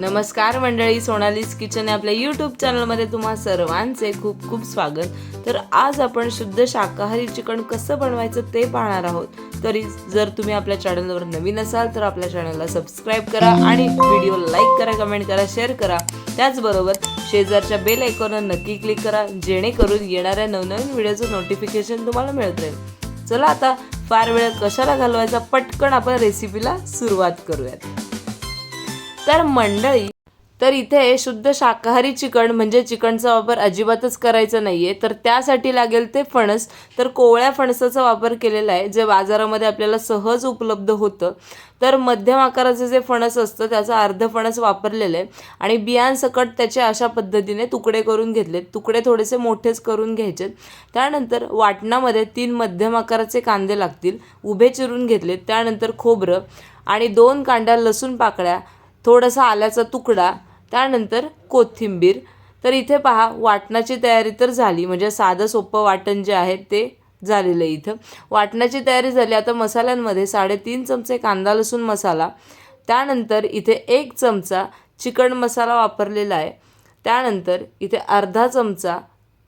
नमस्कार मंडळी सोनालीज किचन आपल्या यूट्यूब चॅनलमध्ये तुम्हा सर्वांचे खूप खूप स्वागत. तर आज आपण शुद्ध शाकाहारी चिकन कसं बनवायचं ते पाहणार आहोत. तरी जर तुम्ही आपल्या चॅनलवर नवीन असाल तर आपल्या चॅनलला सबस्क्राईब करा आणि व्हिडिओ लाईक करा कमेंट करा शेअर करा. त्याचबरोबर शेजारच्या बेल आयकॉनवर नक्की क्लिक करा जेणेकरून येणाऱ्या नवनवीन व्हिडिओचं नोटिफिकेशन तुम्हाला मिळत राहील. चला आता फार वेळ कशाला घालवायचा? पटकन आपण रेसिपीला सुरुवात करूयात. तर मंडळी तर इथे शुद्ध शाकाहारी चिकन म्हणजे चिकनचा वापर अजिबातच करायचा आहे तर त्यासाठी लागेल ते फणस. तर कोवळ्या फणसाचा वापर केलेला आहे जे बाजारामध्ये आपल्याला सहज उपलब्ध होतं. तर मध्यम आकाराचं जे फणस असतं त्याचं अर्ध फणस वापरलेलं आहे. आणि बियांसकट त्याचे अशा पद्धतीने तुकडे करून घेतलेत. तुकडे थोडेसे मोठेच करून घ्यायचे त्यानंतर वाटणामध्ये तीन मध्यम आकाराचे कांदे लागतील. उभे चिरून घेतलेत. त्यानंतर खोबरं आणि दोन कांड्या लसूण पाकळ्या थोडासा आल्याचा तुकडा त्यानंतर कोथिंबीर. तर इथे पहा वाटणाची तयारी तर झाली. म्हणजे साधं सोपं वाटण जे आहे ते झालेलं आहे इथं. वाटणाची तयारी झाली. आता मसाल्यांमध्ये साडेतीन चमचे कांदा लसूण मसाला. त्यानंतर इथे एक चमचा चिकन मसाला वापरलेला आहे. त्यानंतर इथे अर्धा चमचा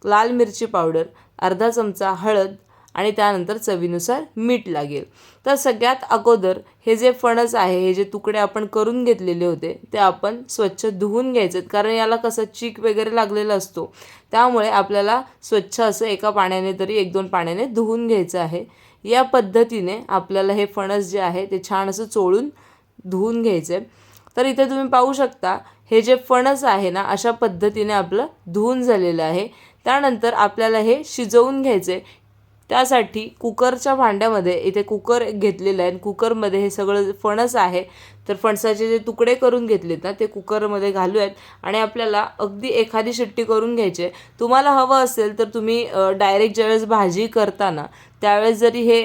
लाल मिरची पावडर अर्धा चमचा हळद आणि त्यानंतर चवीनुसार मीठ लागेल. तर सगळ्यात अगोदर हे जे फणस आहे हे जे तुकडे आपण करून घेतलेले होते ते आपण स्वच्छ धुवून घ्यायचे कारण याला कसं चीक वगैरे लागलेला असतो. त्यामुळे आपल्याला स्वच्छ असं एका पाण्याने तरी एक दोन पाण्याने धुवून घ्यायचं आहे. या पद्धतीने आपल्याला हे फणस जे आहे ते छान असं चोळून धुवून घ्यायचं आहे तर इथे तुम्ही पाहू शकता हे जे फणस आहे ना अशा पद्धतीने आपलं धुवून झालेलं आहे. त्यानंतर आपल्याला हे शिजवून घ्यायचे त्यासाठी कुकरच्या भांड्यामध्ये इथे कुकर घेतलेलं आहे आणि कुकरमध्ये हे सगळं फणस आहे. तर फणसाचे जे तुकडे करून घेतलेत ना ते कुकरमध्ये घालूयात आणि आपल्याला अगदी एखादी शिट्टी करून घ्यायची आहे. तुम्हाला हवं असेल तर तुम्ही डायरेक्ट ज्यावेळेस भाजी करताना त्यावेळेस जरी हे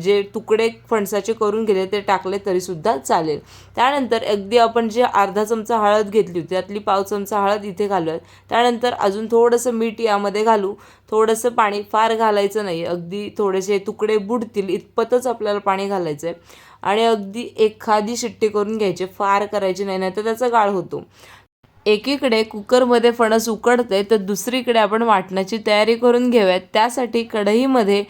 जे तुकडे फणसाचे करून गेले ते टाकले तरीसुद्धा चालेल. त्यानंतर अगदी आपण जे अर्धा चमचा हळद घेतली होती त्यातली पाव चमचा हळद इथे घालूयात त्यानंतर अजून थोडंसं मीठ यामध्ये घालू. थोडंसं पाणी फार घालायचं नाही अगदी थोडेसे तुकडे बुडतील इतपतच आपल्याला पाणी घालायचं आहे आणि अगदी एखादी शिट्टी करून घ्यायची फार करायची नाही नाही तर त्याचा गाळ होतो. एकीकडे कुकरमध्ये फणस उकडते तर दुसरीकडे आपण वाटण्याची तयारी करून घेऊयात. त्यासाठी कढईमध्ये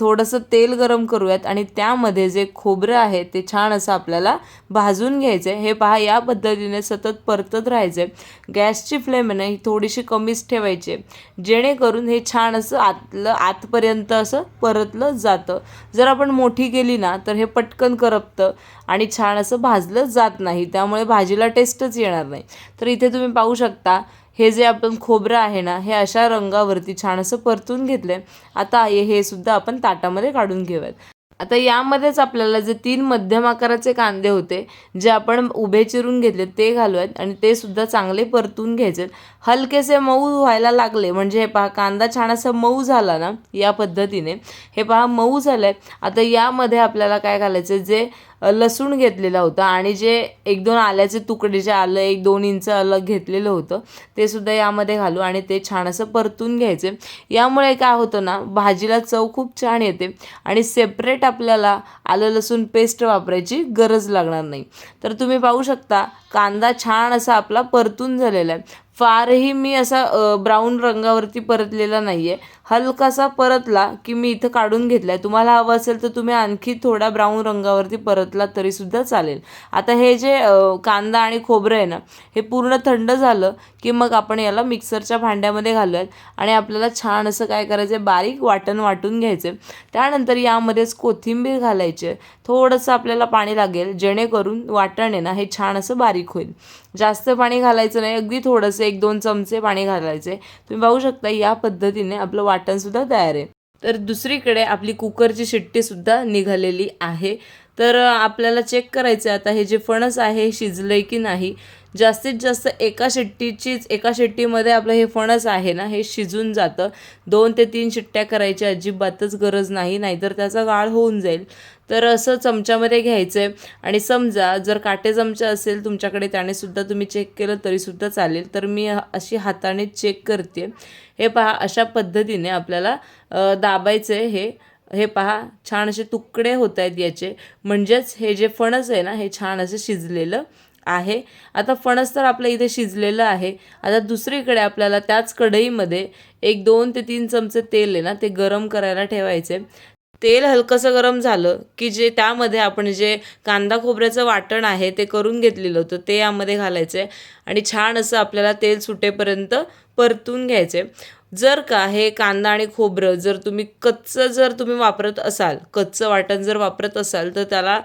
थोडंसं तेल गरम करूयात आणि त्यामध्ये जे खोबरं आहे ते छान असं आपल्याला भाजून घ्यायचं आहे हे पहा या पद्धतीने सतत परतत राहायचं आहे गॅसची फ्लेम आहे ना ही थोडीशी कमीच ठेवायची आहे. जेणेकरून हे छान असं आतलं आतपर्यंत असं परतलं जातं. जर आपण मोठी केली ना तर हे पटकन करपतं आणि छान असं भाजलं जात नाही. त्यामुळे भाजीला टेस्टच येणार नाही. तर इथे तुम्ही पाहू शकता हे जे आपण खोबरं आहे ना हे अशा रंगावरती छान असं परतून घेतलं आहे आता हे हे सुद्धा आपण ताटामध्ये काढून घेऊयात. आता यामध्येच आपल्याला जे तीन मध्यम आकाराचे कांदे होते जे आपण उभे चिरून घेतले ते घालूयात आणि ते सुद्धा चांगले परतून घ्यायचे. हलकेसे मऊ व्हायला लागले म्हणजे हे पहा कांदा छान असा मऊ झाला ना या पद्धतीने. हे पहा मऊ झालं आहे आता यामध्ये आपल्याला काय घालायचं जे लसूण घेतलेला होता आणि जे एक दोन आल्याचे तुकडे जे आलं एक दोन इंच अलग घेतलेलं होतं ते सुद्धा यामध्ये घालू आणि ते छान असं परतून घ्यायचे. यामुळे काय होतं ना भाजीला चव खूप छान येते आणि सेपरेट आपल्याला आलं लसूण पेस्ट वापरायची गरज लागणार नाही. तर तुम्ही पाहू शकता कांदा छान असा आपला परतून झालेला आहे. फारही मी असा ब्राऊन रंगावरती परतलेला नाही आहे हलकासा परतला की मी इथं काढून घेतला आहे तुम्हाला हवं असेल तर तुम्ही आणखी थोडा ब्राऊन रंगावरती परतला तरीसुद्धा चालेल. आता हे जे कांदा आणि खोबरं आहे ना हे पूर्ण थंड झालं की मग आपण याला मिक्सरच्या भांड्यामध्ये घालूयात आणि आपल्याला छान असं काय करायचं आहे बारीक वाटण वाटून घ्यायचं त्यानंतर यामध्येच कोथिंबीर घालायची. आहे थोडंसं आपल्याला पाणी लागेल जेणेकरून वाटण आहे ना हे छान असं बारीक होईल. जास्त पाणी घालायचं नाही अगदी थोडंसं एक दोन चमचे पाणी घालायचे. तुम्ही पाहू शकता या पद्धतीने आपलं वाटणसुद्धा तयार आहे. तर दुसरीकडे आपली कुकरची शिट्टीसुद्धा निघालेली आहे. तर आपल्याला चेक करायचं आहे आता हे जे फणस आहे हे शिजलं की नाही? जास्तीत जास्त एका शिट्टीचीच एका शिट्टीमध्ये आपलं हे फणस आहे ना हे शिजून जातं. दोन ते तीन शिट्ट्या करायची अजिबातच गरज नाही नाहीतर त्याचा गाळ होऊन जाईल. तर असं चमच्यामध्ये घ्यायचं आहे आणि समजा जर काटे चमचा असेल तुमच्याकडे त्याने सुद्धा तुम्ही चेक केलं तरीसुद्धा चालेल. तर मी अशी हाताने चेक करते. हे पहा अशा पद्धतीने आपल्याला दाबायचं आहे हे. हे पहा छान असे तुकडे होत आहेत याचे. म्हणजेच हे जे फणस आहे ना हे छान असं शिजलेलं. आहे. आता फणस तर आपलं इथे शिजलेलं आहे. आता दुसरीकडे आपल्याला त्याच कढईमध्ये एक दोन ते तीन चमचे तेल आहे ना ते गरम करायला ठेवायचे. तेल हलकंसं गरम झालं की जे त्यामध्ये आपण जे कांदा खोबऱ्याचं वाटण आहे ते करून घेतलेलं होतं ते यामध्ये घालायचं आहे आणि छान असं आपल्याला तेल सुटेपर्यंत परतून घ्यायचे. जर का हे कांदा आणि खोबरं जर तुम्ही कच्चं जर तुम्ही वापरत असाल कच्चं वाटण जर वापरत असाल तर त्याला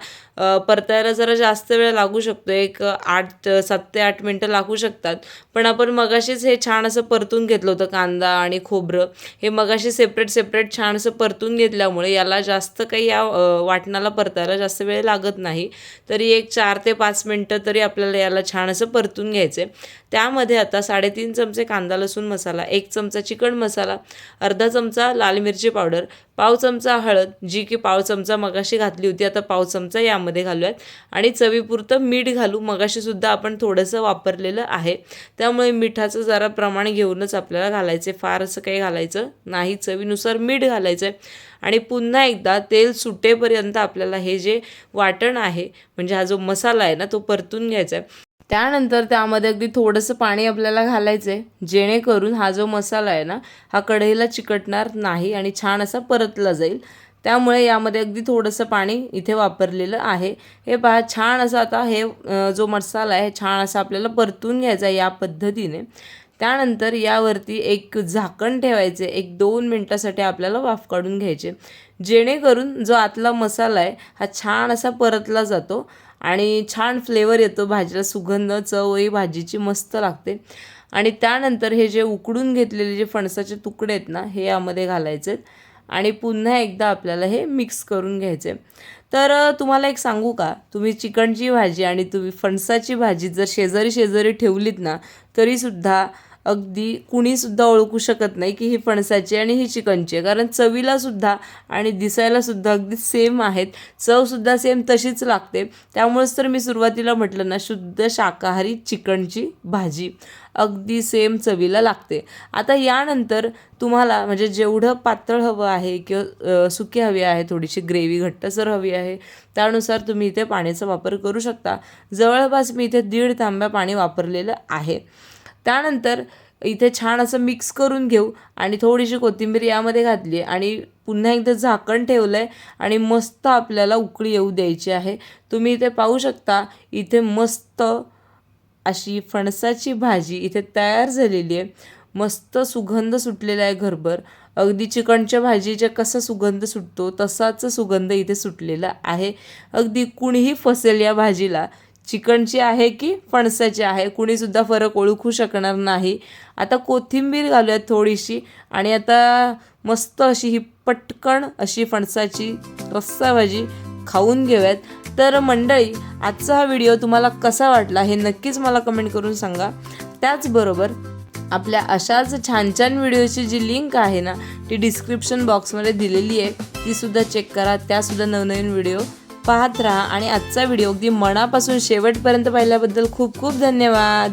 परतायला जरा जास्त वेळ लागू शकतो. एक आठ सात ते आठ मिनटं लागू शकतात. पण आपण मगाशीच हे छान असं परतून घेतलं होतं कांदा आणि खोबरं. हे मगाशी सेपरेट सेपरेट छान असं परतून घेतल्यामुळे याला जास्त काही या वाटणाला परतायला जास्त वेळ लागत नाही. तरी एक चार ते पाच मिनटं तरी आपल्याला याला छान असं परतून घ्यायचं आहे त्यामध्ये आता साडेतीन चमचे कांदा लसूण मसाला एक चमचा चिकन मसाला अर्धा चमचा लाल मिरची पावडर पाव चमचा हळद जी की पाव चमचा मगाशी घातली होती आता पाव चमचा यामध्ये घालूयात. आणि चवीपुरतं मीठ घालू. मगाशीसुद्धा आपण थोडंसं वापरलेलं आहे. त्यामुळे मिठाचं जरा प्रमाण घेऊनच आपल्याला घालायचं आहे फार असं काही घालायचं नाही. चवीनुसार मीठ घालायचं आहे आणि पुन्हा एकदा तेल सुटेपर्यंत आपल्याला हे जे वाटण आहे म्हणजे हा जो मसाला आहे ना तो परतून घ्यायचा आहे त्यानंतर त्यामध्ये अगदी थोडंसं पाणी आपल्याला घालायचं आहे जेणेकरून हा जो मसाला आहे ना हा कढईला चिकटणार नाही आणि छान असा परतला जाईल. त्यामुळे यामध्ये अगदी थोडंसं पाणी इथे वापरलेलं आहे. हे पहा छान असं आता हे जो मसाला आहे छान असा आपल्याला परतून घ्यायचा आहे या पद्धतीने. त्यानंतर यावरती एक झाकण ठेवायचे एक दोन मिनटासाठी आपल्याला वाफ काढून घ्यायचे. जेणेकरून जो आतला मसाला आहे हा छान असा परतला जातो आणि छान फ्लेवर येतो. भाजीला सुगंध चव ही भाजीची मस्त लागते. आणि त्यानंतर हे जे उकडून घेतलेले जे फणसाचे तुकडे आहेत ना हे यामध्ये घालायचे आहेत आणि पुन्हा एकदा आपल्याला हे मिक्स करून घ्यायचे. तर तुम्हाला एक सांगू का? तुम्ही चिकनची भाजी आणि तुम्ही फणसाची भाजी जर शेजारी शेजारी ठेवलीत ना तरीसुद्धा अगदी कुणीसुद्धा ओळखू शकत नाही की ही फणसाची आणि ही चिकनची आहे. कारण चवीला सुद्धा आणि दिसायला सुद्धा अगदी सेम आहेत. चवसुद्धा सेम तशीच लागते. त्यामुळेच तर मी सुरुवातीला म्हटलं ना शुद्ध शाकाहारी चिकनची भाजी अगदी सेम चवीला लागते. आता यानंतर तुम्हाला म्हणजे जेवढं पातळ हवं आहे किंवा सुकी हवी आहे थोडीशी ग्रेव्ही घट्टसर हवी आहे त्यानुसार तुम्ही इथे पाण्याचा वापर करू शकता. जवळपास मी इथे दीड तांब्या पाणी वापरलेलं आहे. त्यानंतर इथे छान असं मिक्स करून घेऊ आणि थोडीशी कोथिंबीर यामध्ये घातली आहे. आणि पुन्हा एकदा झाकण ठेवलं आहे आणि मस्त आपल्याला उकळी येऊ द्यायची आहे. तुम्ही इथे पाहू शकता इथे मस्त अशी फणसाची भाजी इथे तयार झालेली आहे. मस्त सुगंध सुटलेला आहे घरभर. अगदी चिकनच्या भाजीच्या कसा सुगंध सुटतो तसाच सुगंध इथे सुटलेला आहे. अगदी कुणीही फसेल या भाजीला. चिकनची आहे की फणसाची आहे? कुणीसुद्धा फरक ओळखू शकणार नाही. आता कोथिंबीर घालूयात थोडीशी आणि आता मस्त अशी ही पटकन अशी फणसाची रस्सा भाजी खाऊन घेऊयात. तर मंडळी आजचा हा व्हिडिओ तुम्हाला कसा वाटला हे नक्कीच मला कमेंट करून सांगा. त्याचबरोबर आपल्या अशाच छान छान व्हिडिओची जी लिंक आहे ना ती डिस्क्रिप्शन बॉक्समध्ये दिलेली आहे तीसुद्धा चेक करा. त्यासुद्धा नवनवीन व्हिडिओ पाहत राहा. आणि आजचा व्हिडिओ अगदी मनापासून शेवटपर्यंत पाहिल्याबद्दल खूप खूप धन्यवाद.